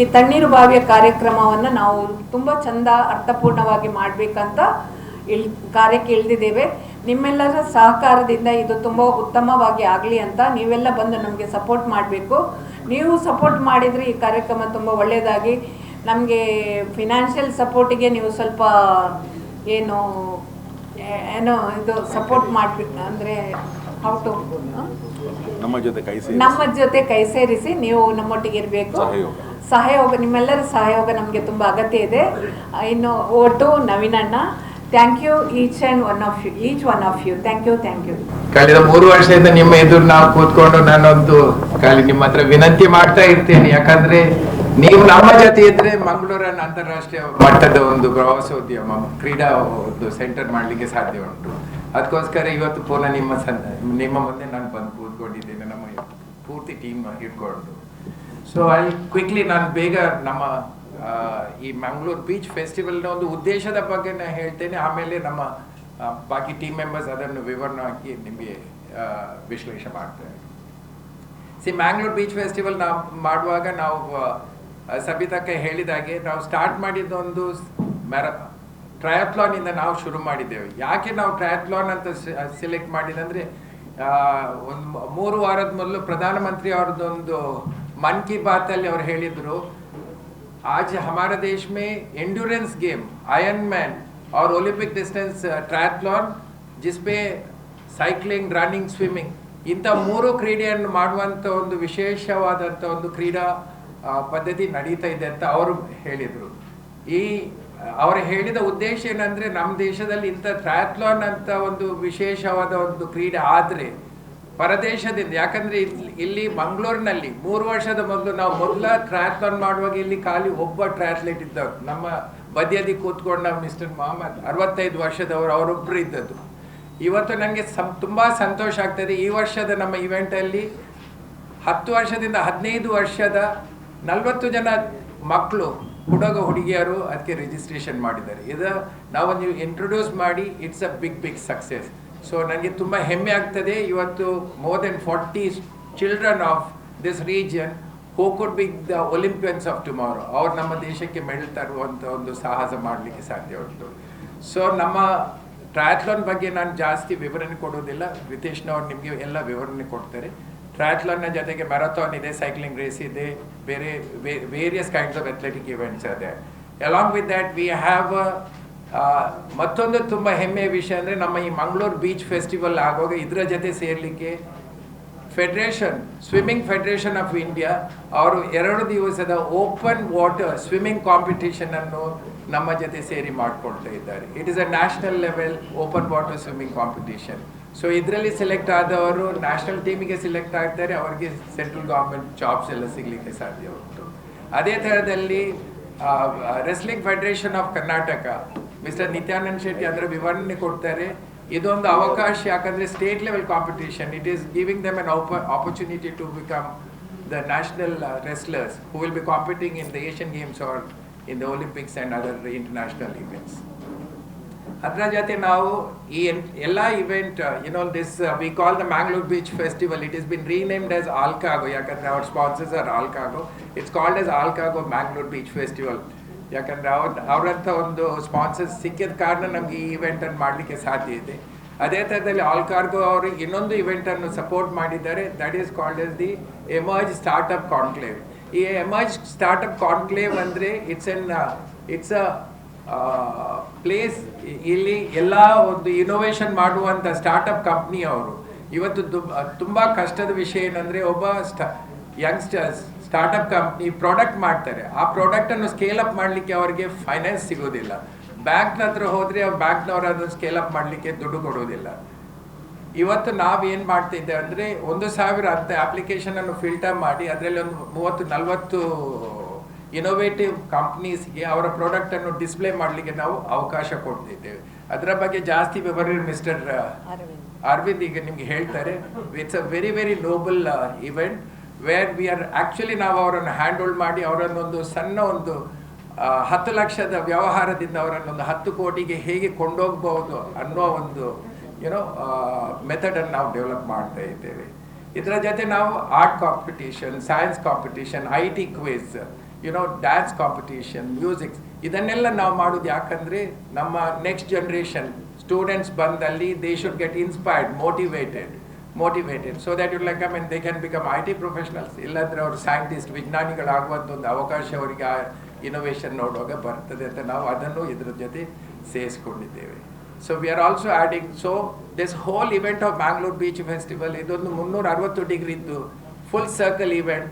ಈ ತಣ್ಣೀರು ಬಾವಿಯ ಕಾರ್ಯಕ್ರಮವನ್ನು ನಾವು ತುಂಬ ಚಂದ ಅರ್ಥಪೂರ್ಣವಾಗಿ ಮಾಡಬೇಕಂತ ಇಳ್ ಕಾರ್ಯಕ್ಕೆ ಇಳಿದಿದ್ದೇವೆ. ನಿಮ್ಮೆಲ್ಲರ ಸಹಕಾರದಿಂದ ಇದು ತುಂಬ ಉತ್ತಮವಾಗಿ ಆಗಲಿ ಅಂತ ನೀವೆಲ್ಲ ಬಂದು ನಮಗೆ ಸಪೋರ್ಟ್ ಮಾಡಬೇಕು. ನೀವು ಸಪೋರ್ಟ್ ಮಾಡಿದರೆ ಈ ಕಾರ್ಯಕ್ರಮ ತುಂಬ ಒಳ್ಳೆಯದಾಗಿ ನಮಗೆ ಫಿನಾನ್ಷಿಯಲ್ ಸಪೋರ್ಟಿಗೆ ನೀವು ಸ್ವಲ್ಪ ಏನು ಏನೋ ಇದು ಸಪೋರ್ಟ್ ಮಾಡಬೇಕು ಅಂದರೆ ಹೌ? ಟು ನಮ್ಮ ಜೊತೆ ಕೈ ಸೇರಿ ನಮ್ಮ ಜೊತೆ ಕೈ ಸೇರಿಸಿ ನೀವು ನಮ್ಮೊಟ್ಟಿಗೆ ಇರಬೇಕು. ಸಹಯೋಗ. ನಿಮ್ಮೆಲ್ಲರ ಸಹಯೋಗ ನಮಗೆ ತುಂಬ ಅಗತ್ಯ ಇದೆ. ಇನ್ನು vote ನವೀನಣ್ಣ thank you each and one of you each one of you thank you thank you ಕಳೆದ ಮೂರು ವರ್ಷದಿಂದ ನಿಮ್ಮ ಎದುರು ನಾವು ಕೂತ್ಕೊಂಡು ನಾನೊಂದು ಖಾಲಿ ನಿಮ್ಮ ಹತ್ರ ವಿನಂತಿ ಮಾಡ್ತಾ ಇರ್ತೇನೆ. ಯಾಕಂದ್ರೆ ನೀವು ನಮ್ಮ ಜೊತೆ ಇದ್ರೆ ಮಂಗಳೂರನ್ನ ಅಂತಾರಾಷ್ಟ್ರೀಯ ಮಟ್ಟದ ಒಂದು ಪ್ರವಾಸೋದ್ಯಮ, ಕ್ರೀಡಾ ಒಂದು ಸೆಂಟರ್ ಮಾಡ್ಲಿಕ್ಕೆ ಸಾಧ್ಯ ಉಂಟು. ಅದಕ್ಕೋಸ್ಕರ ಇವತ್ತು ಪುನಃ ನಿಮ್ಮ ಸನ್, ನಿಮ್ಮ ಮುಂದೆ ನಾನು ಬಂದು ಕೂತ್ಕೊಂಡಿದ್ದೇನೆ. ನಮ್ಮ ಪೂರ್ತಿ ಟೀಮ್ ಹಿಡ್ಕೊಂಡು. ಸೊ ಅಲ್ಲಿ ಕ್ವಿಕ್ಲಿ ನಾನು ಬೇಗ ನಮ್ಮ ಈ ಮಂಗಳೂರು ಬೀಚ್ ಫೆಸ್ಟಿವಲ್ನ ಒಂದು ಉದ್ದೇಶದ ಬಗ್ಗೆ ನಾನು ಹೇಳ್ತೇನೆ. ಆಮೇಲೆ ನಮ್ಮ ಬಾಕಿ ಟೀಮ್ ಮೆಂಬರ್ಸ್ ಅದನ್ನು ವಿವರಣ ಹಾಕಿ ನಿಮಗೆ ವಿಶ್ಲೇಷಣೆ ಮಾಡ್ತಾರೆ ಸಿ ಮ್ಯಾಂಗ್ಳೂರ್ ಬೀಚ್ ಫೆಸ್ಟಿವಲ್ ನಾವು ಮಾಡುವಾಗ ನಾವು ಸಬಿತಕ್ಕೆ ಹೇಳಿದಾಗೆ ನಾವು ಸ್ಟಾರ್ಟ್ ಮಾಡಿದ್ದೊಂದು ಮ್ಯಾರ ಟ್ರಯಾಥ್ಲಾನ್ ಇಂದ ನಾವು ಶುರು ಮಾಡಿದ್ದೇವೆ. ಯಾಕೆ ನಾವು ಟ್ರಯಾಥ್ಲಾನ್ ಅಂತ ಸೆಲೆಕ್ಟ್ ಮಾಡಿದಂದ್ರೆ ಒಂದು ಮೂರು ವಾರದ ಮೊದಲು ಪ್ರಧಾನಮಂತ್ರಿ ಅವ್ರದ್ದೊಂದು ಮನ್ ಕಿ ಬಾತಲ್ಲಿ ಅವ್ರು ಹೇಳಿದರು आज हमारे देश में एंडोरेंस गेम आयरन मैन और ओलंपिक डिस्टेंस ट्रायथ्लॉन जिसपे ಸೈಕ್ಲಿಂಗ್ ರನ್ನಿಂಗ್ ಸ್ವಿಮ್ಮಿಂಗ್ ಇಂಥ ಮೂರು ಕ್ರೀಡೆಯನ್ನು ಮಾಡುವಂಥ ಒಂದು ವಿಶೇಷವಾದಂಥ ಒಂದು ಕ್ರೀಡಾ ಪದ್ಧತಿ ನಡೀತಾ ಇದೆ ಅಂತ ಅವರು ಹೇಳಿದರು. ಈ, ಅವರು ಹೇಳಿದ ಉದ್ದೇಶ ಏನಂದರೆ ನಮ್ಮ ದೇಶದಲ್ಲಿ ಇಂಥ ಟ್ರಾಯಥ್ಲಾನ್ ಅಂತ ಒಂದು ವಿಶೇಷವಾದ ಒಂದು ಕ್ರೀಡೆ ಆದರೆ ಪರದೇಶದಿಂದ, ಯಾಕಂದ್ರೆ ಇಲ್ಲಿ ಇಲ್ಲಿ ಮಂಗಳೂರಿನಲ್ಲಿ ಮೂರು ವರ್ಷದ ಮೊದಲು ನಾವು ಮೊದಲ ಟ್ರಯಾಥ್ಲಾನ್ ಮಾಡುವಾಗ ಇಲ್ಲಿ ಖಾಲಿ ಒಬ್ಬ ಟ್ರಾನ್ಸ್ಲೇಟ್ ಇದ್ದವರು. ನಮ್ಮ ಬದಿಯಲ್ಲಿ ಕೂತ್ಕೊಂಡ ಮಿಸ್ಟರ್ ಮೊಹಮ್ಮದ್ ಅರವತ್ತೈದು ವರ್ಷದವರು ಅವರೊಬ್ಬರು ಇದ್ದದ್ದು. ಇವತ್ತು ನನಗೆ ಸಂ, ತುಂಬಾ ಸಂತೋಷ ಆಗ್ತದೆ. ಈ ವರ್ಷದ ನಮ್ಮ ಇವೆಂಟಲ್ಲಿ ಹತ್ತು ವರ್ಷದಿಂದ ಹದಿನೈದು ವರ್ಷದ ನಲವತ್ತು ಜನ ಮಕ್ಕಳು ಹುಡುಗ ಹುಡುಗಿಯರು ಅದಕ್ಕೆ ರಿಜಿಸ್ಟ್ರೇಷನ್ ಮಾಡಿದ್ದಾರೆ. ಇದು ನಾವೊಂದು ಇಂಟ್ರೊಡ್ಯೂಸ್ ಮಾಡಿ it's a big big success so ನನಗೆ ತುಂಬ ಹೆಮ್ಮೆ ಆಗ್ತದೆ. ಇವತ್ತು more than forty children of this region who could be the Olympians of tomorrow ಅವ್ರು ನಮ್ಮ ದೇಶಕ್ಕೆ ಮೆಡಲ್ ತರುವಂಥ ಒಂದು ಸಾಹಸ ಮಾಡಲಿಕ್ಕೆ ಸಾಧ್ಯ ಉಂಟು. ಸೊ ನಮ್ಮ ಟ್ರಯಾಥ್ಲಾನ್ ಬಗ್ಗೆ ನಾನು ಜಾಸ್ತಿ ವಿವರಣೆ ಕೊಡೋದಿಲ್ಲ ರಿತೇಶ್ನವ್ರು ನಿಮಗೆ ಎಲ್ಲ ವಿವರಣೆ ಕೊಡ್ತಾರೆ. ಟ್ರಯಾಥ್ಲಾನ್ನ ಜೊತೆಗೆ ಮ್ಯಾರಥಾನ್ ಇದೆ ಸೈಕ್ಲಿಂಗ್ ರೇಸ್ ಇದೆ, ಬೇರೆ various kinds of athletic events ಇದೆ. Along with that we have ಮತ್ತೊಂದು ತುಂಬ ಹೆಮ್ಮೆಯ ವಿಷಯ ಅಂದರೆ ನಮ್ಮ ಈ ಮಂಗಳೂರು ಬೀಚ್ ಫೆಸ್ಟಿವಲ್ ಆಗುವಾಗ ಇದರ ಜೊತೆ ಸೇರಲಿಕ್ಕೆ federation swimming federation of India ಅವರು ಎರಡು ದಿವಸದ ಓಪನ್ ವಾಟರ್ ಸ್ವಿಮ್ಮಿಂಗ್ ಕಾಂಪಿಟೇಷನನ್ನು ನಮ್ಮ ಜೊತೆ ಸೇರಿ ಮಾಡಿಕೊಳ್ತಾ ಇದ್ದಾರೆ. It is a national level open water swimming competition so ಇದರಲ್ಲಿ ಸೆಲೆಕ್ಟ್ ಆದವರು ನ್ಯಾಷನಲ್ ಟೀಮಿಗೆ ಸೆಲೆಕ್ಟ್ ಆಗ್ತಾರೆ, ಅವರಿಗೆ ಸೆಂಟ್ರಲ್ ಗೌರ್ಮೆಂಟ್ ಜಾಬ್ಸ್ ಎಲ್ಲ ಸಿಗಲಿಕ್ಕೆ ಸಾಧ್ಯ ಉಂಟು. ಅದೇ ಥರದಲ್ಲಿ wrestling federation of Karnataka mister Nityanand Shetty ಅದರ ವಿವರಣೆ ಕೊಡ್ತಾರೆ. ಇದೊಂದು ಅವಕಾಶ, ಯಾಕಂದ್ರೆ state level competition it is giving them an opportunity to become the national wrestlers who will be competing in the Asian Games or in the Olympics and other international events ಅದರ ಜೊತೆ ನಾವು ಈ ಎಲ್ಲ event you know this we call the Mangalore beach festival it is been renamed as Allcargo ಯಾಕಂದ್ರೆ ಅವ್ರ sponsors are Allcargo it's called as Allcargo Mangalore beach festival ಯಾಕಂದ್ರೆ ಅವ್ರ ಅವರಂಥ ಒಂದು ಸ್ಪಾನ್ಸರ್ಸ್ ಸಿಕ್ಕಿದ ಕಾರಣ ನಮ್ಗೆ ಈ ಇವೆಂಟ್ ಅನ್ನು ಮಾಡಲಿಕ್ಕೆ ಸಾಧ್ಯ ಇದೆ. ಅದೇ ಥರದಲ್ಲಿ ಆಲ್ಕಾರ್ಗೋ ಅವರು ಇನ್ನೊಂದು ಇವೆಂಟ್ ಅನ್ನು ಸಪೋರ್ಟ್ ಮಾಡಿದ್ದಾರೆ. That is called as the emerge startup conclave ಈ ಎಮರ್ಜ್ ಸ್ಟಾರ್ಟ್ಅಪ್ ಕಾನ್ಕ್ಲೇವ್ ಅಂದರೆ it's an it's a place ಇಲ್ಲಿ ಎಲ್ಲ ಒಂದು ಇನೋವೇಷನ್ ಮಾಡುವಂಥ ಸ್ಟಾರ್ಟಪ್ ಕಂಪ್ನಿ ಅವರು. ಇವತ್ತು ತುಂಬ ಕಷ್ಟದ ವಿಷಯ ಏನಂದ್ರೆ ಒಬ್ಬ ಯಂಗ್ಸ್ಟರ್ಸ್ ಸ್ಟಾರ್ಟಪ್ ಕಂಪ್ನಿ ಪ್ರಾಡಕ್ಟ್ ಮಾಡ್ತಾರೆ. ಆ ಪ್ರಾಡಕ್ಟ್ ಅನ್ನು ಸ್ಕೇಲ್ ಅಪ್ ಮಾಡಲಿಕ್ಕೆ ಅವರಿಗೆ ಫೈನಾನ್ಸ್ ಸಿಗೋದಿಲ್ಲ. ಬ್ಯಾಂಕ್ ಹತ್ರ ಹೋದ್ರೆ ಆ ಬ್ಯಾಂಕ್ನವರು ಅದನ್ನು ಸ್ಕೇಲ್ ಅಪ್ ಮಾಡಲಿಕ್ಕೆ ದುಡ್ಡು ಕೊಡೋದಿಲ್ಲ. ಇವತ್ತು ನಾವು ಏನು ಮಾಡ್ತಿದ್ದೆ ಅಂದರೆ ಒಂದು ಸಾವಿರ ಅಂತ ಅಪ್ಲಿಕೇಶನ್ ಅನ್ನು ಫಿಲ್ಟರ್ ಮಾಡಿ ಅದರಲ್ಲಿ ಒಂದು ಮೂವತ್ತು ನಲವತ್ತು ಇನೋವೇಟಿವ್ ಕಂಪ್ನೀಸ್ಗೆ ಅವರ ಪ್ರಾಡಕ್ಟ್ ಅನ್ನು ಡಿಸ್ಪ್ಲೇ ಮಾಡಲಿಕ್ಕೆ ನಾವು ಅವಕಾಶ ಕೊಡ್ತಿದ್ದೇವೆ. ಅದರ ಬಗ್ಗೆ ಜಾಸ್ತಿ ವಿವರ ಮಿಸ್ಟರ್ ಅರವಿಂದ್. ಅರವಿಂದ್ ಈಗ ನಿಮ್ಗೆ ಹೇಳ್ತಾರೆ. It's a very very noble event where we are actually ನಾವು ಅವರನ್ನು ಹ್ಯಾಂಡ್ ಹೋಲ್ಡ್ ಮಾಡಿ ಅವರನ್ನೊಂದು ಸಣ್ಣ ಒಂದು ಹತ್ತು ಲಕ್ಷದ ವ್ಯವಹಾರದಿಂದ ಅವರನ್ನೊಂದು ಹತ್ತು ಕೋಟಿಗೆ ಹೇಗೆ ಕೊಂಡೋಗ್ಬಹುದು ಅನ್ನೋ ಒಂದು ಯುನೋ ಮೆಥಡನ್ನು ನಾವು ಡೆವಲಪ್ ಮಾಡ್ತಾ ಇದ್ದೇವೆ. ಇದರ ಜೊತೆ ನಾವು art competition science competition I T quiz you know dance competition musics ಇದನ್ನೆಲ್ಲ ನಾವು ಮಾಡೋದು ಯಾಕಂದರೆ ನಮ್ಮ ನೆಕ್ಸ್ಟ್ ಜನ್ರೇಷನ್ ಸ್ಟೂಡೆಂಟ್ಸ್ ಬಂದಲ್ಲಿ they should get inspired motivated motivated so that like I mean they can become I T professionals ಇಲ್ಲಾಂದರೆ ಅವರು scientist ವಿಜ್ಞಾನಿಗಳಾಗುವಂಥ ಒಂದು ಅವಕಾಶ ಅವರಿಗೆ ಆ ಇನೋವೇಷನ್ ನೋಡುವಾಗ ಬರ್ತದೆ ಅಂತ ನಾವು ಅದನ್ನು ಇದ್ರ ಜೊತೆ ಸೇರಿಸ್ಕೊಂಡಿದ್ದೇವೆ. So we are also adding so this whole event of Bangalore beach festival ಇದೊಂದು ಮುನ್ನೂರ ಅರವತ್ತು ಡಿಗ್ರಿ ಇದ್ದು ಫುಲ್ ಸರ್ಕಲ್ ಇವೆಂಟ್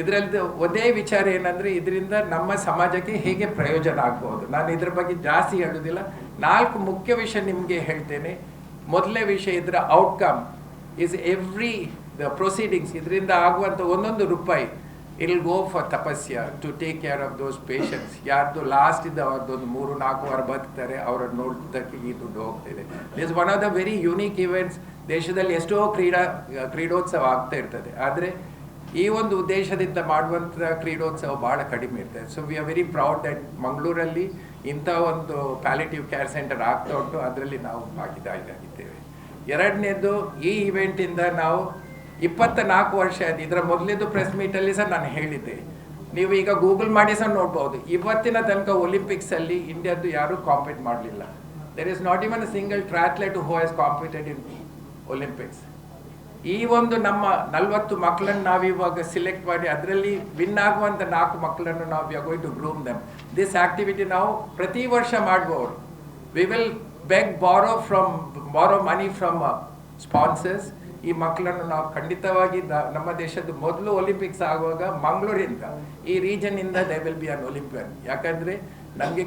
ಇದರದ್ದು ಒಂದೇ ವಿಚಾರ ಏನಂದರೆ ಇದರಿಂದ ನಮ್ಮ ಸಮಾಜಕ್ಕೆ ಹೇಗೆ ಪ್ರಯೋಜನ ಆಗ್ಬೋದು. ನಾನು ಇದ್ರ ಬಗ್ಗೆ ಜಾಸ್ತಿ ಹೇಳೋದಿಲ್ಲ. ನಾಲ್ಕು ಮುಖ್ಯ ವಿಷಯ ನಿಮಗೆ ಹೇಳ್ತೇನೆ. ಮೊದಲನೇ ವಿಷಯ ಇದರ outcome is every the proceedings ಇದರಿಂದ ಆಗುವಂಥ ಒಂದೊಂದು ರೂಪಾಯಿ will go for Tapasya to take care of those patients ಯಾರ್ದು ಲಾಸ್ಟ್ ಇದ್ದ ಅವ್ರದ್ದು ಒಂದು ಮೂರು, ನಾಲ್ಕು ವಾರ ಬದುಕ್ತಾರೆ, ಅವರನ್ನು ನೋಡೋದಕ್ಕೆ ಈ ದುಡ್ಡು ಹೋಗ್ತಿದೆ. Is one of the very unique events ದೇಶದಲ್ಲಿ ಎಷ್ಟೋ ಕ್ರೀಡಾ, ಕ್ರೀಡೋತ್ಸವ ಆಗ್ತಾ ಇರ್ತದೆ. ಆದರೆ ಈ ಒಂದು ಉದ್ದೇಶದಿಂದ ಮಾಡುವಂಥ ಕ್ರೀಡೋತ್ಸವ ಭಾಳ ಕಡಿಮೆ ಇರ್ತದೆ. So we are very proud that ಮಂಗಳೂರಲ್ಲಿ ಇಂಥ ಒಂದು ಪ್ಯಾಲಿಟಿವ್ ಕೇರ್ ಸೆಂಟರ್ ಆಗ್ತಾ ಉಂಟು. ಅದರಲ್ಲಿ ನಾವು ಭಾಗಿದಾಗಿದ್ದೇವೆ. ಎರಡನೇದು ಈ ಇವೆಂಟಿಂದ ನಾವು ಇಪ್ಪತ್ತ ನಾಲ್ಕು ವರ್ಷ ಆಯ್ತು. ಇದರ ಮೊದಲಿದ್ದು ಪ್ರೆಸ್ ಮೀಟಲ್ಲಿ ಸಹ ನಾನು ಹೇಳಿದ್ದೆ. ನೀವು ಈಗ ಗೂಗಲ್ ಮಾಡಿ ಸಹ ನೋಡ್ಬೋದು. ಇವತ್ತಿನ ತನಕ ಒಲಿಂಪಿಕ್ಸಲ್ಲಿ ಇಂಡಿಯಾದ್ದು ಯಾರೂ ಕಾಂಪೀಟ್ ಮಾಡಲಿಲ್ಲ. There is not even a single triathlete who has competed in Olympics ಈ ಒಂದು ನಮ್ಮ ನಲವತ್ತು ಮಕ್ಕಳನ್ನು ನಾವು ಇವಾಗ ಸಿಲೆಕ್ಟ್ ಮಾಡಿ ಅದರಲ್ಲಿ ವಿನ್ ಆಗುವಂಥ ನಾಲ್ಕು ಮಕ್ಕಳನ್ನು ನಾವು we are going to groom them this activity ನಾವು ಪ್ರತಿ ವರ್ಷ ಮಾಡುವವರು. We will beg borrow from borrow money from sponsors ಈ ಮಕ್ಕಳನ್ನು ನಾವು ಖಂಡಿತವಾಗಿ ನಮ್ಮ ದೇಶದ ಮೊದಲು ಒಲಿಂಪಿಕ್ಸ್ ಆಗುವಾಗ ಮಂಗಳೂರಿಂದ, ಈ ರೀಜನ್ನಿಂದ they will be an Olympian ಯಾಕಂದರೆ ನಮಗೆ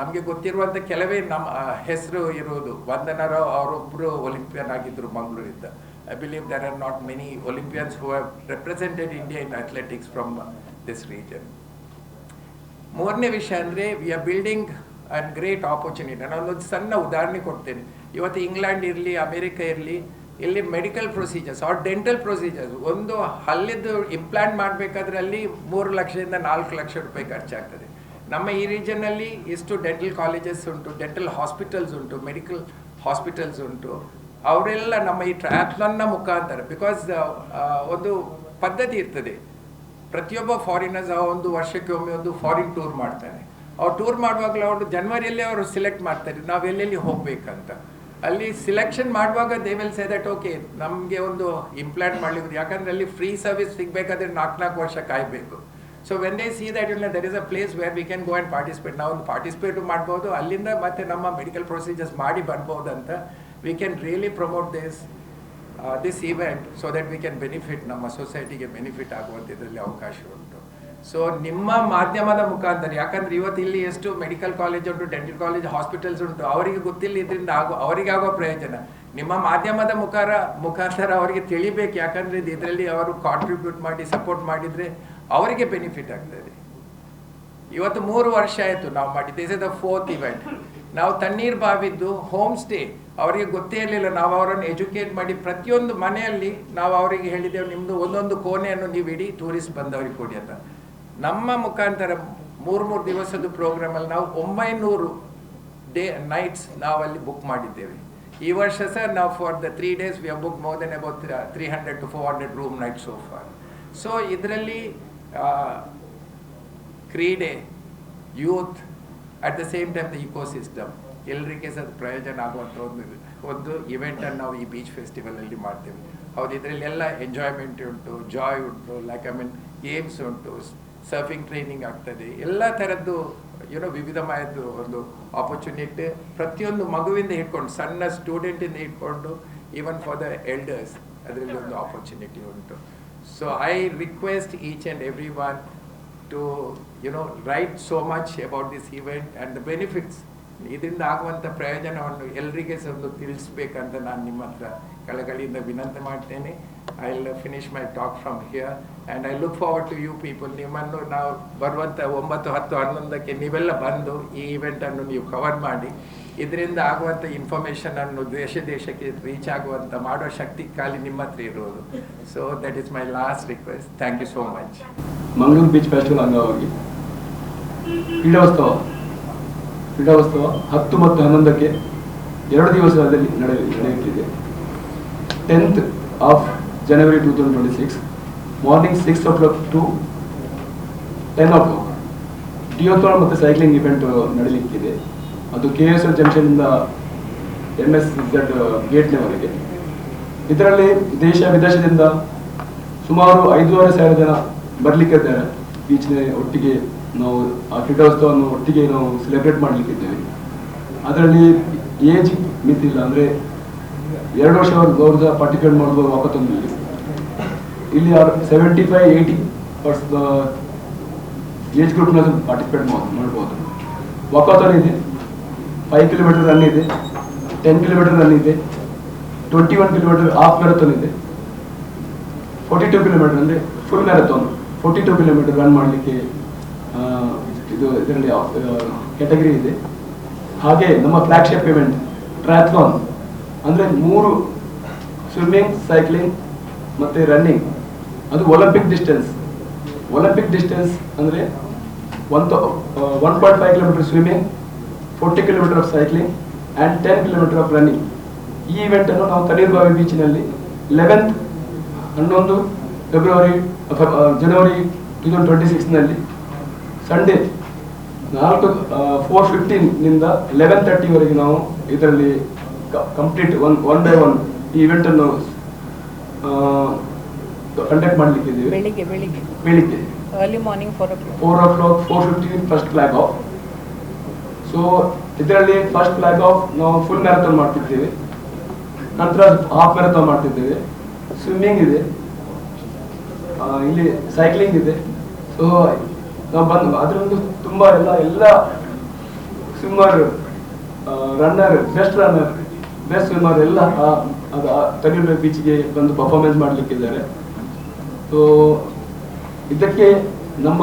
ನಮಗೆ ಗೊತ್ತಿರುವಂಥ ಕೆಲವೇ ನಮ್ಮ ಹೆಸರು ಇರುವುದು. ವಂದನರಾವ್ ಅವರೊಬ್ಬರು ಒಲಿಂಪಿಯನ್ ಆಗಿದ್ದರು ಮಂಗಳೂರಿಂದ. I believe there are not many Olympians who have represented India in athletics from this region ಮೂರನೇ ವಿಷಯ ಅಂದರೆ we are building an great opportunity ನಾನೊಂದು ಸಣ್ಣ ಉದಾಹರಣೆ ಕೊಡ್ತೇನೆ. ಇವತ್ತು ಇಂಗ್ಲೆಂಡ್ ಇರಲಿ ಅಮೇರಿಕ ಇರಲಿ, ಇಲ್ಲಿ medical procedures or dental procedures ಒಂದು ಹಲ್ಲಿದ್ದು ಇಂಪ್ಲಾಂಟ್ ಮಾಡಬೇಕಾದ್ರೆ ಅಲ್ಲಿ ಮೂರು ಲಕ್ಷದಿಂದ ನಾಲ್ಕು ಲಕ್ಷ ರೂಪಾಯಿ ಖರ್ಚಾಗ್ತದೆ. ನಮ್ಮ ಈ ರೀಜನಲ್ಲಿ ಇಷ್ಟು ಡೆಂಟಲ್ ಕಾಲೇಜಸ್ ಉಂಟು ಡೆಂಟಲ್ ಹಾಸ್ಪಿಟಲ್ಸ್ ಉಂಟು ಮೆಡಿಕಲ್ ಹಾಸ್ಪಿಟಲ್ಸ್ ಉಂಟು. ಅವರೆಲ್ಲ ನಮ್ಮ ಈ ಟ್ರ್ಯಾಥ್ಲನ್ನ ಮುಖಾಂತರ ಬಿಕಾಸ್ ಒಂದು ಪದ್ಧತಿ ಇರ್ತದೆ. ಪ್ರತಿಯೊಬ್ಬ ಫಾರಿನರ್ಸ್ ಒಂದು ವರ್ಷಕ್ಕೆ ಒಮ್ಮೆ ಒಂದು ಫಾರಿನ್ ಟೂರ್ ಮಾಡ್ತಾನೆ ಅವ್ರು ಟೂರ್ ಮಾಡುವಾಗಲೂ ಅವರು ಜನ್ವರಿಯಲ್ಲಿ ಅವರು ಸಿಲೆಕ್ಟ್ ಮಾಡ್ತಾರೆ, ನಾವು ಎಲ್ಲೆಲ್ಲಿ ಹೋಗ್ಬೇಕಂತ. ಅಲ್ಲಿ ಸಿಲೆಕ್ಷನ್ ಮಾಡುವಾಗ they will say that okay ನಮಗೆ ಒಂದು ಇಂಪ್ಲಾಂಟ್ ಮಾಡಲಿಕ್ಕೆ ಯಾಕಂದ್ರೆ ಅಲ್ಲಿ ಫ್ರೀ ಸರ್ವಿಸ್ ಸಿಗಬೇಕಾದ್ರೆ ನಾಲ್ಕು ನಾಲ್ಕು ವರ್ಷ ಕಾಯಬೇಕು. So when they see that ಇಲ್ಲ there is a place where we can go and participate ನಾವು ಒಂದು ಪಾರ್ಟಿಸಿಪೇಟು ಮಾಡ್ಬೋದು. ಅಲ್ಲಿಂದ ಮತ್ತೆ ನಮ್ಮ ಮೆಡಿಕಲ್ ಪ್ರೊಸೀಜರ್ಸ್ ಮಾಡಿ ಬರ್ಬೋದು ಅಂತ we can really promote this this event so that we can benefit ನಮ್ಮ ಸೊಸೈಟಿಗೆ ಬೆನಿಫಿಟ್ ಆಗುವಂಥ ಇದರಲ್ಲಿ ಅವಕಾಶ ಉಂಟು. ಸೊ ನಿಮ್ಮ ಮಾಧ್ಯಮದ ಮುಖಾಂತರ, ಯಾಕಂದ್ರೆ ಇವತ್ತು ಇಲ್ಲಿ ಎಷ್ಟು ಮೆಡಿಕಲ್ ಕಾಲೇಜ್ ಉಂಟು ಡೆಂಟಲ್ ಕಾಲೇಜ್ ಹಾಸ್ಪಿಟಲ್ಸ್ ಉಂಟು, ಅವರಿಗೆ ಗೊತ್ತಿಲ್ಲ ಇದರಿಂದ ಆಗೋ ಅವರಿಗಾಗೋ ಪ್ರಯೋಜನ. ನಿಮ್ಮ ಮಾಧ್ಯಮದ ಮುಖಾರ, ಮುಖಾಂತರ ಅವರಿಗೆ ತಿಳಿಬೇಕು, ಯಾಕಂದ್ರೆ ಇದರಲ್ಲಿ ಅವರು ಕಾಂಟ್ರಿಬ್ಯೂಟ್ ಮಾಡಿ ಸಪೋರ್ಟ್ ಮಾಡಿದ್ರೆ ಅವರಿಗೆ ಬೆನಿಫಿಟ್ ಆಗ್ತದೆ. ಇವತ್ತು ಮೂರು ವರ್ಷ ಆಯಿತು ನಾವು ಮಾಡಿ this is the fourth event ನಾವು ತಣ್ಣೀರ್ ಬಾವಿದ್ದು ಹೋಮ್ ಸ್ಟೇ ಅವರಿಗೆ ಗೊತ್ತೇ ಇರಲಿಲ್ಲ, ನಾವು ಅವರನ್ನು ಎಜುಕೇಟ್ ಮಾಡಿ, ಪ್ರತಿಯೊಂದು ಮನೆಯಲ್ಲಿ ನಾವು ಅವರಿಗೆ ಹೇಳಿದ್ದೇವೆ ನಿಮ್ಮದು ಒಂದೊಂದು ಕೋಣೆಯನ್ನು ನೀವು ಇಡೀ ಟೂರಿಸ್ಟ್ ಬಂದವರಿಗೆ ಕೊಡಿ ಅಂತ. ನಮ್ಮ ಮುಖಾಂತರ ಮೂರು ಮೂರು ದಿವಸದ ಪ್ರೋಗ್ರಾಮಲ್ಲಿ ನಾವು ಒಂಬೈನೂರು ಡೇ ನೈಟ್ಸ್ ನಾವಲ್ಲಿ ಬುಕ್ ಮಾಡಿದ್ದೇವೆ. ಈ ವರ್ಷ ಸರ್ ನಾವು for the three days we book more than about three hundred to four hundred room night so far so ಇದರಲ್ಲಿ ಕ್ರೀಡೆ, youth at the same time the ecosystem ಎಲ್ಲರಿಗೆ ಸಹ ಪ್ರಯೋಜನ ಆಗುವಂಥ ಒಂದು ಒಂದು ಇವೆಂಟನ್ನು ನಾವು ಈ ಬೀಚ್ ಫೆಸ್ಟಿವಲಲ್ಲಿ ಮಾಡ್ತೇವೆ. ಹೌದು, ಇದರಲ್ಲಿ ಎಲ್ಲ ಎಂಜಾಯ್ಮೆಂಟ್ ಉಂಟು ಜಾಯ್ ಉಂಟು ಲೈಕ್ ಐ ಮೀನ್ ಗೇಮ್ಸ್ ಉಂಟು ಸರ್ಫಿಂಗ್ ಟ್ರೈನಿಂಗ್ ಆಗ್ತದೆ. ಎಲ್ಲ ಥರದ್ದು ಏನೋ ವಿವಿಧಮಯದ್ದು ಒಂದು ಆಪರ್ಚುನಿಟಿ ಪ್ರತಿಯೊಂದು ಮಗುವಿಂದ ಹಿಡ್ಕೊಂಡು, ಸಣ್ಣ ಸ್ಟೂಡೆಂಟಿಂದ ಹಿಡ್ಕೊಂಡು ಈವನ್ ಫಾರ್ ದ ಎಲ್ಡರ್ಸ್ ಅದರಲ್ಲಿ ಒಂದು ಆಪರ್ಚುನಿಟಿ ಉಂಟು. So I request each and every one to you know write so much about this event and the benefits ಇದರಿಂದ ಆಗುವಂಥ ಪ್ರಯೋಜನವನ್ನು ಎಲ್ಲರಿಗೆ ಸಹ ಒಂದು ತಿಳಿಸ್ಬೇಕಂತ ನಾನು ನಿಮ್ಮ ಹತ್ರ ಕಳಕಳಿಯಿಂದ ವಿನಂತಿ ಮಾಡ್ತೇನೆ. I will finish my talk from here and I look forward to you people ನಿಮ್ಮನ್ನು ನಾವು ಬರುವಂಥ ಒಂಬತ್ತು, ಹತ್ತು, ಹನ್ನೊಂದಕ್ಕೆ ನೀವೆಲ್ಲ ಬಂದು ಈ ಇವೆಂಟನ್ನು ನೀವು ಕವರ್ ಮಾಡಿ. ಇದರಿಂದ ಆಗುವಂಥ ಇನ್ಫಾರ್ಮೇಷನನ್ನು ದೇಶ, ದೇಶಕ್ಕೆ ರೀಚ್ ಆಗುವಂಥ ಮಾಡೋ ಶಕ್ತಿ ಖಾಲಿ ನಿಮ್ಮ ಹತ್ರ ಇರೋದು. So that is my last request thank you so much Mangaluru beach festival ಅಂಗವಾಗಿ. ಕ್ರೀಡೋತ್ಸವ. ಕ್ರೀಡೋತ್ಸವ ಹತ್ತು ಮತ್ತು ಹನ್ನೊಂದಕ್ಕೆ ಎರಡು ದಿವಸದಲ್ಲಿ ನಡೆಯ ನಡೆಯುತ್ತಿದೆ. Tenth of January two thousand twenty morning six o'clock to ten o'clock duathlon ಮತ್ತು ಸೈಕ್ಲಿಂಗ್ ಇವೆಂಟ್ ನಡೀಲಿಕ್ಕಿದೆ ಅದು ಕೆ ಎಸ್ ಎಲ್ ಜಂಕ್ಷನಿಂದ ಎಂ ಎಸ್ ಝಡ್ ಗೇಟ್ನವರೆಗೆ. ಇದರಲ್ಲಿ ದೇಶ ವಿದೇಶದಿಂದ ಸುಮಾರು ಐದೂವರೆ ಸಾವಿರ ಜನ ಬರಲಿಕ್ಕಿದ್ದಾರೆ. ಬೀಚ್ನ ಒಟ್ಟಿಗೆ ನಾವು, ಆ ಕ್ರೀಡೋತ್ಸವವನ್ನು ಒಟ್ಟಿಗೆ ನಾವು ಸೆಲೆಬ್ರೇಟ್ ಮಾಡಲಿಕ್ಕಿದ್ದೇವೆ. ಅದರಲ್ಲಿ ಏಜ್ ಮಿತಿಲ್ಲ ಅಂದರೆ ಎರಡು ವರ್ಷ ಅವ್ರದ್ದು ಪಾರ್ಟಿಸಿಪೇಟ್ ಮಾಡುವ ವಾಕತ್ತೊಂದಲ್ಲಿ ಇಲ್ಲಿ seventy five eighty plus age ಗ್ರೂಪ್ನ ಪಾರ್ಟಿಸಿಪೇಟ್ ಮಾಡ್ಬೋದು ವಾಕಥಾನ್ ಇದೆ. ಫೈವ್ ಕಿಲೋಮೀಟರ್ ರನ್ ಇದೆ. ಟೆನ್ ಕಿಲೋಮೀಟರ್ ರನ್ ಇದೆ. Twenty one kilometer half marathon ಇದೆ. ಫೋರ್ಟಿ ಟೂ ಕಿಲೋಮೀಟರ್ ಅಂದರೆ full marathon forty two kilometer run ಮಾಡಲಿಕ್ಕೆ ಇದು, ಇದರಲ್ಲಿ ಕ್ಯಾಟಗರಿ ಇದೆ. ಹಾಗೆ ನಮ್ಮ ಫ್ಲಾಗ್ಶಿಪ್ ಇವೆಂಟ್ ಟ್ರ್ಯಾಥ್ಲಾನ್ ಅಂದರೆ ಮೂರು ಸ್ವಿಮ್ಮಿಂಗ್ ಸೈಕ್ಲಿಂಗ್ ಮತ್ತು ರನ್ನಿಂಗ್ ಅದು ಒಲಿಂಪಿಕ್ ಡಿಸ್ಟೆನ್ಸ್ ಒಲಿಂಪಿಕ್ ಡಿಸ್ಟೆನ್ಸ್ ಅಂದರೆ one one point five kilometer swimming forty kilometer of cycling and ten kilometer of running ಈ ಇವೆಂಟನ್ನು ನಾವು ತಣ್ಣೀರ್ಬಾವಿ ಬೀಚಿನಲ್ಲಿ ಲೆವೆಂತ್ ಹನ್ನೊಂದು February January two thousand twenty ಸಿಕ್ಸ್ನಲ್ಲಿ Sunday ನಾಲ್ಕು ಫೋರ್ ಫಿಫ್ಟೀನಿಂದ ಲೆವೆನ್ ತರ್ಟಿವರೆಗೆ ನಾವು ಇದರಲ್ಲಿ complete one one by one ಈ ಇವೆಂಟನ್ನು ಕಂಡಕ್ಟ್ ಮಾಡಲಿಕ್ಕಿದ್ದೀವಿ. ಬೆಳಿಗ್ಗೆ ಬೆಳಿಗ್ಗೆ. ಬೆಳಿಗ್ಗೆ. Early morning four o'clock four o'clock four fifteen first flag off so ಇದರಲ್ಲಿ ಫಸ್ಟ್ ಫ್ಲಾಗ್ ಆಫ್ ನಾವು ಫುಲ್ ಮ್ಯಾರಥಾನ್ ಮಾಡ್ತಿದ್ದೀವಿ. ನಂತರ ಹಾಫ್ ಮ್ಯಾರಥಾನ್ ಮಾಡ್ತಿದ್ದೇವೆ. ಸ್ವಿಮ್ಮಿಂಗ್ ಇದೆ. ಇಲ್ಲಿ ಸೈಕ್ಲಿಂಗ್ ಇದೆ. ಸೊ ನಾವು ಬಂದು ಅದರೊಂದು ತುಂಬ ಎಲ್ಲ ಎಲ್ಲ swimmer runner best runner best swimmer ಎಲ್ಲ ಆ- ಅದು ಬೀಚ್ ಬೀಚ್ಗೆ ಬಂದು ಪರ್ಫಾರ್ಮೆನ್ಸ್ ಮಾಡಲಿಕ್ಕಿದ್ದಾರೆ. ಇದಕ್ಕೆ ನಮ್ಮ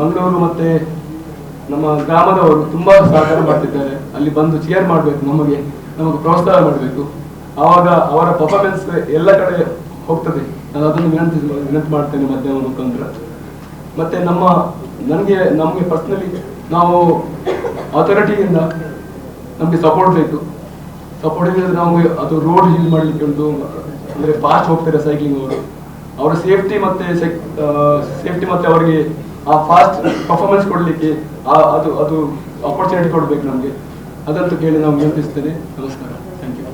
ಮಂಗಳೂರು ಮತ್ತೆ ನಮ್ಮ ಗ್ರಾಮದವರು ತುಂಬಾ ಸಹಕಾರ ಮಾಡ್ತಿದ್ದಾರೆ. ಅಲ್ಲಿ ಬಂದು ಚೇರ್ ಮಾಡಬೇಕು, ನಮಗೆ ನಮಗೆ ಪ್ರೋತ್ಸಾಹ ಮಾಡಬೇಕು. ಆವಾಗ ಅವರ ಪರ್ಫಾರ್ಮೆನ್ಸ್ ಎಲ್ಲ ಕಡೆ ಹೋಗ್ತದೆ. ನಾನು ಅದನ್ನು ವಿನಂತಿ ವಿನಂತಿ ಮಾಡ್ತೇನೆ ಮಧ್ಯಾಹ್ನ ಮುಖಾಂತರ. ಮತ್ತೆ ನಮ್ಮ, ನನಗೆ, ನಮಗೆ ಪರ್ಸ್ನಲಿ ನಾವು ಅಥಾರಿಟಿಯಿಂದ ನಮಗೆ ಸಪೋರ್ಟ್ ಬೇಕು. ಸಪೋರ್ಟ್ ಇಲ್ಲದ್ರೆ ನಾವು ಅದು ರೋಡ್ ಯೂಸ್ ಮಾಡಲಿಕ್ಕೆ ಉಂಟು ಅಂದರೆ ಫಾಸ್ಟ್ ಹೋಗ್ತಾರೆ ಸೈಕ್ಲಿಂಗ್ ಅವರು. ಅವರ ಸೇಫ್ಟಿ ಮತ್ತೆ ಸೇಫ್ಟಿ ಮತ್ತೆ ಅವರಿಗೆ ಆ ಫಾಸ್ಟ್ ಪರ್ಫಾರ್ಮೆನ್ಸ್ ಕೊಡಲಿಕ್ಕೆ ಅದು ಅದು ಅಪರ್ಚುನಿಟಿ ಕೊಡಬೇಕು ನಮಗೆ. ಅದಂತೂ ಕೇಳಿ ನಾವು ವಿನಂತಿಸ್ತೇನೆ ನಮಸ್ಕಾರ. Thank you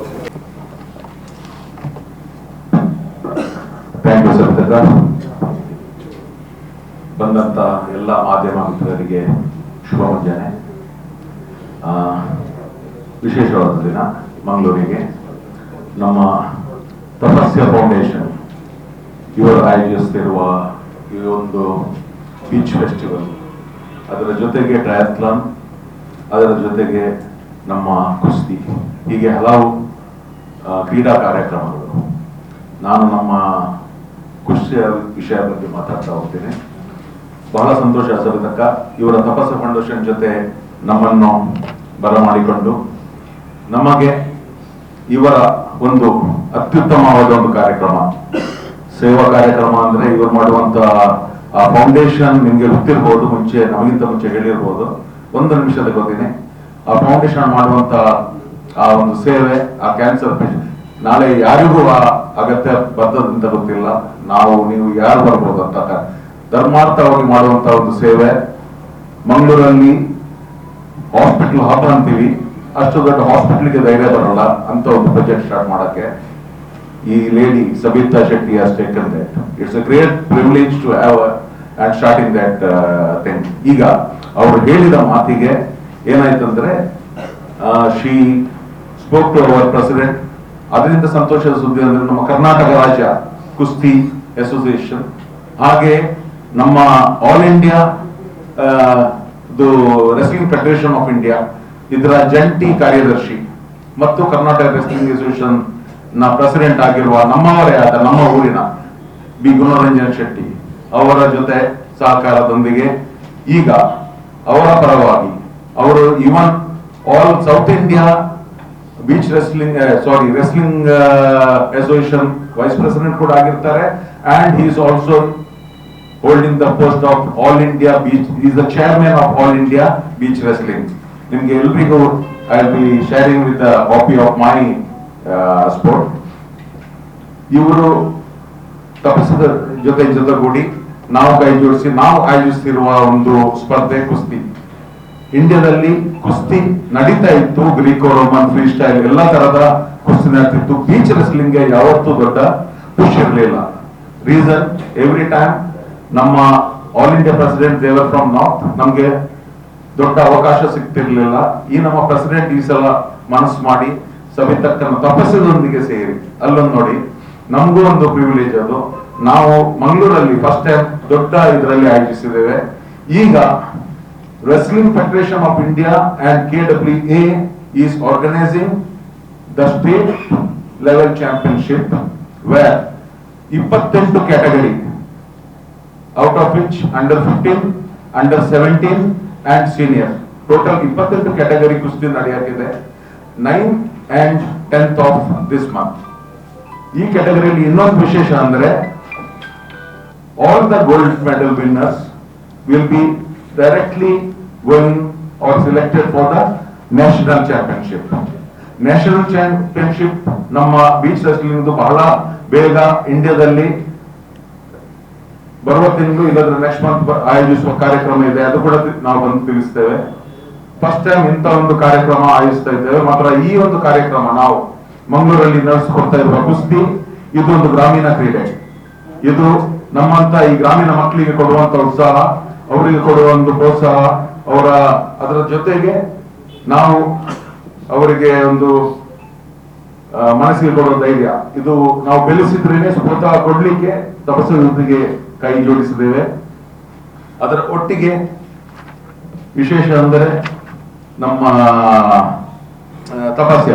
thank you sir ಬಂದಂತ ಎಲ್ಲ ಮಾಧ್ಯಮ ಮಿತ್ರರಿಗೆ ಶುಭ ಮುಂಜಾನೆ. ಆ, ವಿಶೇಷವಾದ ದಿನ. ಮಂಗಳೂರಿಗೆ ನಮ್ಮ ತಪಸ್ಯ ಫೌಂಡೇಶನ್ ಇವರು ಆಯೋಜಿಸ್ತಿರುವ ಈ ಒಂದು ಬೀಚ್ ಫೆಸ್ಟಿವಲ್ ಅದರ ಜೊತೆಗೆ ಟ್ರಯಾಥ್ಲಾನ್ ಅದರ ಜೊತೆಗೆ ನಮ್ಮ ಕುಸ್ತಿ. ಹೀಗೆ ಹಲವು ಕ್ರೀಡಾ ಕಾರ್ಯಕ್ರಮಗಳು. ನಾನು ನಮ್ಮ ಕುಸ್ತಿಯ ವಿಷಯ ಬಗ್ಗೆ ಮಾತಾಡ್ತಾ ಹೋಗ್ತೇನೆ. ಬಹಳ ಸಂತೋಷ ಸರಿತಕ್ಕ ಇವರ ತಪಸ್ಸು ಫೌಂಡೇಶನ್ ಜೊತೆ ನಮ್ಮನ್ನು ಬರಮಾಡಿಕೊಂಡು ನಮಗೆ ಇವರ ಒಂದು ಅತ್ಯುತ್ತಮವಾದ ಒಂದು ಕಾರ್ಯಕ್ರಮ. ಸೇವಾ ಕಾರ್ಯಕ್ರಮ ಅಂದ್ರೆ ಇವರು ಮಾಡುವಂತ ಫೌಂಡೇಶನ್ ನಿಮ್ಗೆ ಗೊತ್ತಿರ್ಬೋದು, ಮುಂಚೆ ನಮಗಿಂತ ಮುಂಚೆ ಹೇಳಿರ್ಬೋದು. ಒಂದು ನಿಮಿಷದ ಗೊತ್ತೀನಿ ಆ ಫೌಂಡೇಶನ್ ಮಾಡುವಂತ, ಆ ಒಂದು ಸೇವೆ, ಆ ಕ್ಯಾನ್ಸರ್ ನಾಳೆ ಯಾರಿಗೂ ಆ ಅಗತ್ಯ ಬರ್ತದಂತ ಗೊತ್ತಿಲ್ಲ. ನಾವು, ನೀವು ಯಾರು ಬರ್ಬೋದು ಅಂತ ಧರ್ಮಾರ್ಥವಾಗಿ ಮಾಡುವಂತ ಒಂದು ಸೇವೆ. ಮಂಗಳೂರಲ್ಲಿ ಹಾಸ್ಪಿಟಲ್ ಹಬ್ ಅಂತೀವಿ. ಅಷ್ಟು ದೊಡ್ಡ ಹಾಸ್ಪಿಟಲ್ಗೆ ಧೈರ್ಯ ಬರೋಲ್ಲ ಅಂತ ಒಂದು ಬಜೆಟ್ ಸ್ಟಾರ್ಟ್ ಮಾಡಕ್ಕೆ ಈ ಲೇಡಿ ಸಬಿತಾ ಶೆಟ್ಟಿ ಅಷ್ಟೇ it's a great privilege to have and starting that thing ಈಗ ಅವರು ಹೇಳಿದ ಮಾತಿಗೆ ಏನಾಯ್ತಂದ್ರೆ she spoke to our president ಅದರಿಂದ ಸಂತೋಷದ ಸುದ್ದಿ ಅಂದ್ರೆ ನಮ್ಮ ಕರ್ನಾಟಕ ರಾಜ್ಯ ಕುಸ್ತಿ ಅಸೋಸಿಯೇಷನ್ ಹಾಗೆ ನಮ್ಮ all India wrestling federation of India ಇದರ ಜಂಟಿ ಕಾರ್ಯದರ್ಶಿ ಮತ್ತು ಕರ್ನಾಟಕ ರೆಸ್ಲಿಂಗ್ ಅಸೋಸಿಯೇಷನ್ನ ಪ್ರೆಸಿಡೆಂಟ್ ಆಗಿರುವ ನಮ್ಮವರೇ ಆದ ನಮ್ಮ ಊರಿನ ಬಿ. ಗುಣರಂಜನ್ ಶೆಟ್ಟಿ ಅವರ ಜೊತೆ ಸಹಕಾರದೊಂದಿಗೆ ಈಗ ಅವರ ಪರವಾಗಿ ಅವರು even all south India beach wrestling sorry wrestling association vice president ಕೂಡ ಆಗಿರ್ತಾರೆ. And is also holding the post of all India beach is the chairman of all India beach wrestling ನಿಮ್ಗೆ ಎಲ್ರಿಗೂ I be sharing with copy of my sport ಇವರು ತಪಸ್ಸದ ಜೊತೆ ಜೊತೆಗೂಡಿ ನಾವು ಕೈ ಜೋಡಿಸಿ, ನಾವು ಆಯೋಜಿಸುತ್ತಿರುವ ಒಂದು ಸ್ಪರ್ಧೆ ಕುಸ್ತಿ. ಇಂಡಿಯಾದಲ್ಲಿ ಕುಸ್ತಿ ನಡೀತಾ ಇತ್ತು, ಗ್ರೀಕ್, ರೋಮನ್, ಫ್ರೀ ಸ್ಟೈಲ್ ಎಲ್ಲಾ ತರದ ಕುಸ್ತಿ ನಡೀತಿತ್ತು ಬೀಚ್ ರೆಸ್ಲಿಂಗ್ ಯಾವತ್ತೂ ದೊಡ್ಡ ಖುಷಿ ಇರಲಿಲ್ಲ. ರೀಸನ್ ಎವ್ರಿ ಟೈಮ್ ನಮ್ಮ all India president they were from north ನಮ್ಗೆ ದೊಡ್ಡ ಅವಕಾಶ ಸಿಗ್ತಿರ್ಲಿಲ್ಲ. ಈ ನಮ್ಮ ಪ್ರೆಸಿಡೆಂಟ್ ಈ ಸಲ ಮನಸ್ಸು ಮಾಡಿ ಸವಿತಕ್ಕನ ತಪಸ್ಸಿನೊಂದಿಗೆ ಸೇರಿ. ಅಲ್ಲೊಂದು ನೋಡಿ, ನಮಗೂ ಒಂದು ಪ್ರಿವಿಲೇಜ್ ಅದು. ನಾವು ಮಂಗಳೂರಲ್ಲಿ ಫಸ್ಟ್ ಟೈಮ್ ದೊಡ್ಡ ಇದರಲ್ಲಿ ಆಯೋಜಿಸಿದ್ದೇವೆ. ಈಗ wrestling federation of India and K W A is organising the state level championship where ಇಪ್ಪತ್ತೆಂಟು category out of which under fifteen under seventeen and senior total ಇಪ್ಪತ್ತೆಂಟು ಕ್ಯಾಟಗರಿ ಕುಸ್ತಿ ನಡೆಯಕ್ಕಿದೆ nine and tenth of this month ಈ ಕ್ಯಾಟಗರಿಯಲ್ಲಿ ಇನ್ನೊಂದು ವಿಶೇಷ ಅಂದ್ರೆ all the gold medal winners will be directly going are selected for the national championship national championship ನಮ್ಮ beach ಬಹಳ ಬೇಗ ಇಂಡಿಯಾದಲ್ಲಿ ಬರುವ ತಿಂಗಳು ಇಲ್ಲದ್ರೆ ನೆಕ್ಸ್ಟ್ ಮಂತ್ ಆಯೋಜಿಸುವ ಕಾರ್ಯಕ್ರಮ ಇದೆ, ಅದು ಕೂಡ ನಾವು ಬಂದು ತಿಳಿಸ್ತೇವೆ. ಫಸ್ಟ್ ಟೈಮ್ ಇಂಥ ಒಂದು ಕಾರ್ಯಕ್ರಮ ಆಯೋಜಿಸ್ತಾ ಇದ್ದೇವೆ. ಮಾತ್ರ ಈ ಒಂದು ಕಾರ್ಯಕ್ರಮ ನಾವು ಮಂಗಳೂರಲ್ಲಿ ನಡೆಸಿಕೊಡ್ತಾ ಇರುವ ಕುಸ್ತಿ, ಇದು ಒಂದು ಗ್ರಾಮೀಣ ಕ್ರೀಡೆ. ಇದು ನಮ್ಮಂತ ಈ ಗ್ರಾಮೀಣ ಮಕ್ಕಳಿಗೆ ಕೊಡುವಂತ ಉತ್ಸಾಹ, ಅವರಿಗೆ ಕೊಡುವ ಒಂದು ಪ್ರೋತ್ಸಾಹ, ಅವರ ಅದರ ಜೊತೆಗೆ ನಾವು ಅವರಿಗೆ ಒಂದು ಮನಸ್ಸಿಗೆ ಕೊಡುವ ಧೈರ್ಯ. ಇದು ನಾವು ಬೆಳೆಸಿದ್ರೇನೆ ಸ್ವತಃ ಕೊಡ್ಲಿಕ್ಕೆ ತಪಸ್ಸೊಂದಿಗೆ ಕೈ ಜೋಡಿಸಿದ್ದೇವೆ. ಅದರ ಒಟ್ಟಿಗೆ ವಿಶೇಷ ಅಂದರೆ ನಮ್ಮ ತಪಸ್ಯ.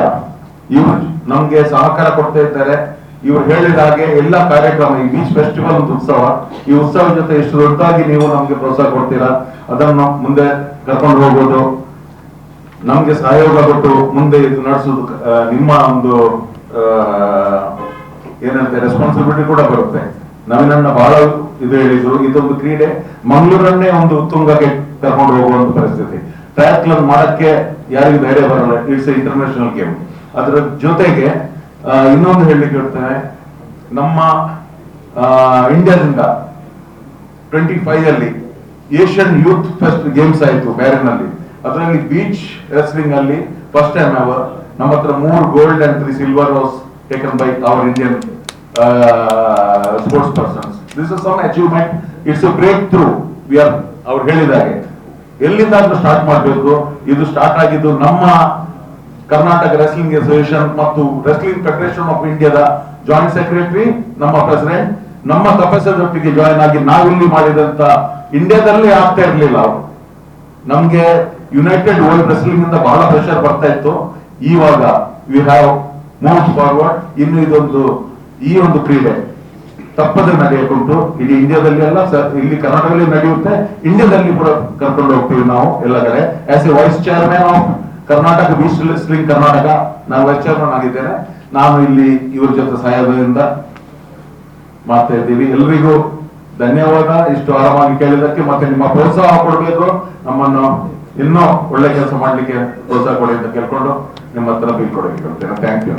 ಇವರು ನಮ್ಗೆ ಸಹಕಾರ ಕೊಡ್ತಾ ಇದ್ದಾರೆ. ಇವರು ಹೇಳಿದ ಹಾಗೆ ಎಲ್ಲ ಕಾರ್ಯಕ್ರಮ ಈ ಬೀಚ್ ಫೆಸ್ಟಿವಲ್ ಒಂದು ಉತ್ಸವ. ಈ ಉತ್ಸವ ಜೊತೆ ಎಷ್ಟು ದೊಡ್ಡದಾಗಿ ನೀವು ನಮ್ಗೆ ಪ್ರೋತ್ಸಾಹ ಕೊಡ್ತೀರಾ? ಅದನ್ನು ಮುಂದೆ ಕರ್ಕೊಂಡು ಹೋಗೋದು ನಮ್ಗೆ ಸಹಯೋಗ ಕೊಟ್ಟು ಮುಂದೆ ಇದು ನಡೆಸೋದು ನಿಮ್ಮ ಒಂದು ಏನಂತೆ ರೆಸ್ಪಾನ್ಸಿಬಿಲಿಟಿ ಕೂಡ ಬರುತ್ತೆ. ನವೀನಣ್ಣ ಬಹಳ ಇದು ಹೇಳಿದ್ರು. ಇದೊಂದು ಕ್ರೀಡೆ. ಮಂಗಳೂರನ್ನೇ ಒಂದು ಉತ್ತುಂಗಕ್ಕೆ ಕರ್ಕೊಂಡು ಹೋಗುವಂತ ಪರಿಸ್ಥಿತಿ. ಕ್ಲಬ್ ಮಾಡಕ್ಕೆ ಯಾರಿಗೂ ಧೈರ್ಯ ಬರಲ್ಲ. ಇಟ್ಸ್ ಇಂಟರ್ನ್ಯಾಷನಲ್ ಗೇಮ್ ಅದರ ಜೊತೆಗೆ ಇನ್ನೊಂದು ಹೇಳಲಿಕ್ಕೆ ಇರ್ತೇನೆ ನಮ್ಮ ಇಂಡಿಯಾದಿಂದ ಟ್ವೆಂಟಿ ಫೈವ್ ಅಲ್ಲಿ ಏಷ್ಯನ್ ಯೂತ್ ಫೆಸ್ಟ್ ಗೇಮ್ಸ್ ಆಯಿತು ಬ್ಯಾರಿನಲ್ಲಿ ಅದರಲ್ಲಿ ಬೀಚ್ ರೆಸ್ಲಿಂಗ್ ಅಲ್ಲಿ ಫಸ್ಟ್ ಟೈಮ್ ಅವರ್ ನಮ್ಮ ಹತ್ರ ಮೂರು gold and three silver has taken by our Indian sports persons this is some achievement it's a breakthrough we are ಅವ್ರು ಹೇಳಿದಾಗೆ ಎಲ್ಲಿಂದ ಸ್ಟಾರ್ಟ್ ಮಾಡಬೇಕು? ಇದು ಸ್ಟಾರ್ಟ್ ಆಗಿದ್ದು ನಮ್ಮ ಕರ್ನಾಟಕ ರೆಸ್ಲಿಂಗ್ ಅಸೋಸಿಯೇಷನ್ ಮತ್ತು ರೆಸ್ಲಿಂಗ್ ಫೆಡರೇಷನ್ ಆಫ್ ಇಂಡಿಯಾದ ಜಾಯಿಂಟ್ ಸೆಕ್ರೆಟರಿ ನಮ್ಮ ಪ್ರೆಸಿಡೆಂಟ್ ನಮ್ಮ ತಪಸ್ಸದೊಟ್ಟಿಗೆ ಜಾಯಿನ್ ಆಗಿ ನಾವಿಲ್ಲಿ ಮಾಡಿದಂತ ಇಂಡಿಯಾದಲ್ಲೇ ಆಗ್ತಾ ಇರಲಿಲ್ಲ ಅವರು. ನಮ್ಗೆ ಯುನೈಟೆಡ್ ವರ್ಲ್ಡ್ ರೆಸ್ಲಿಂಗ್ ಇಂದ ಬಹಳ ಪ್ರೆಷರ್ ಬರ್ತಾ ಇತ್ತು. ಇವಾಗ ವಿ ಹ್ಯಾವ್ ಮೂವ್ ಫಾರ್ವರ್ಡ್ ಇನ್ನು ಇದೊಂದು ಈ ಒಂದು ಕ್ರೀಡೆ ತಪ್ಪದೆ ನಡೆಯಕ್ಕುಂಟು ಇಡೀ ಇಂಡಿಯಾದಲ್ಲಿ ಅಲ್ಲ ಇಲ್ಲಿ ಕರ್ನಾಟಕದಲ್ಲಿ ನಡೆಯುತ್ತೆ. ಇಂಡಿಯಾದಲ್ಲಿ ಕೂಡ ಕರ್ಕೊಂಡು ಹೋಗ್ತೀವಿ ನಾವು ಎಲ್ಲ ಕಡೆ. As a vice chairman of Karnataka beach wrestling Karnataka ನಾನು ವೈಸ್ ಚೇರ್ಮನ್ ಆಗಿದ್ದೇನೆ. ನಾನು ಇಲ್ಲಿ ಇವ್ರ ಜೊತೆ ಸಹಾಯದಿಂದ ಮಾಡ್ತಾ ಇದ್ದೀವಿ. ಎಲ್ರಿಗೂ ಧನ್ಯವಾದ. ಇಷ್ಟು ಆರಾಮಾಗಿ ಕೇಳಿದಕ್ಕೆ ಮತ್ತೆ ನಿಮ್ಮ ಪ್ರೋತ್ಸಾಹ ಕೊಡಬೇಕು. ನಮ್ಮನ್ನು ಇನ್ನೂ ಒಳ್ಳೆ ಕೆಲಸ ಮಾಡ್ಲಿಕ್ಕೆ ಪ್ರೋತ್ಸಾಹ ಕೊಡಿ ಅಂತ ಕೇಳ್ಕೊಂಡು ನಿಮ್ಮ ಹತ್ರ ಬೀಳ್ಕೊಡಕ್ಕೆ ಕೇಳ್ತೇನೆ ಥ್ಯಾಂಕ್ ಯು